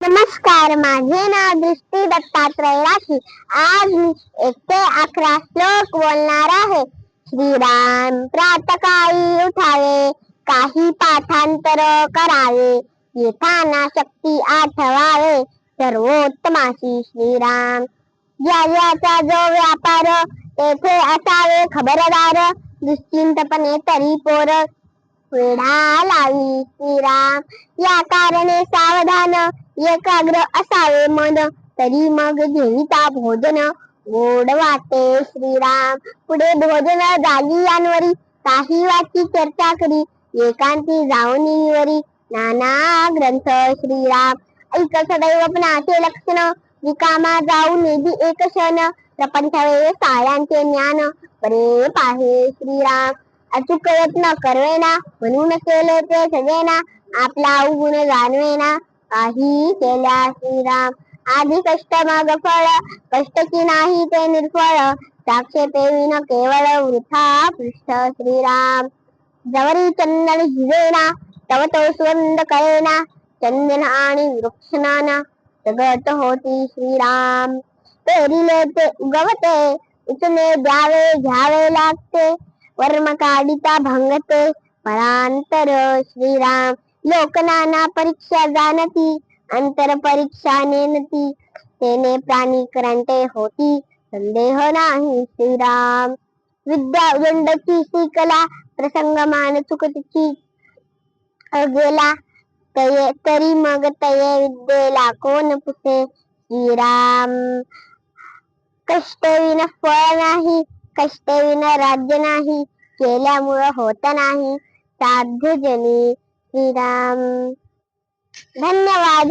नमस्कार माझे नाव दृष्टी दत्तात्रय राखी आज मी एक ते अकरा श्लोक बोलणार आहे. श्रीराम प्रातकाळी उठावे काही पाठांतर करावे येताना शक्ती आठवावे. सर्वोत्तमाशी श्रीराम ज्या ज्याचा जो व्यापार तेथे असावे खबरदार. दुश्चिंतपणे तरी पोर वेढा लावी श्रीराम या कारणे सावधान एकाग्र असावे मन. तरी मग घेईता भोजन. गोड वाटे श्रीराम. पुढे भोजन झाली यांवरी काही वाची चर्चा करी. एकांती जाऊन वरी नाना ग्रंथ श्रीराम. ऐक सदैव पणाचे लक्षण. रिकामा जाऊ निधी एक क्षण. प्रपंचावे साळ्यांचे ज्ञान. परे पाहे श्रीराम. अचूक यत्न करवेना म्हणून केले ते सगळेना आपला अवगुण जाणवेना. काही केल्या श्रीराम. आधी कष्ट मग फळ कष्ट की नाही ते निर्फळ. साक्षे विन केवळ वृथा पृष्ठ श्रीराम. जवरी चंदन हिवेना तव तो सुगंध कळेना चंदन आणि वृक्षनाना जगत होती श्रीराम. पेरिले ते उगवते उचने द्यावे घ्यावे लागते. वर्म काढिता भंगते परांतर श्रीराम। लोकनाना परीक्षा जाणती अंतर परीक्षा नेनती। तेने प्राणी करंटे होती संदेह नाही श्रीराम। विद्या उदंडची प्रसंग प्रसंगमान चुकतीची। गेला तये तरी मग तये विद्येला कोण पुसे? श्रीराम। कष्ट विन फळ नाही कष्टविन राज्य नाही केल्यामुळं होत नाही. साध्य जनी श्रीराम. धन्यवाद.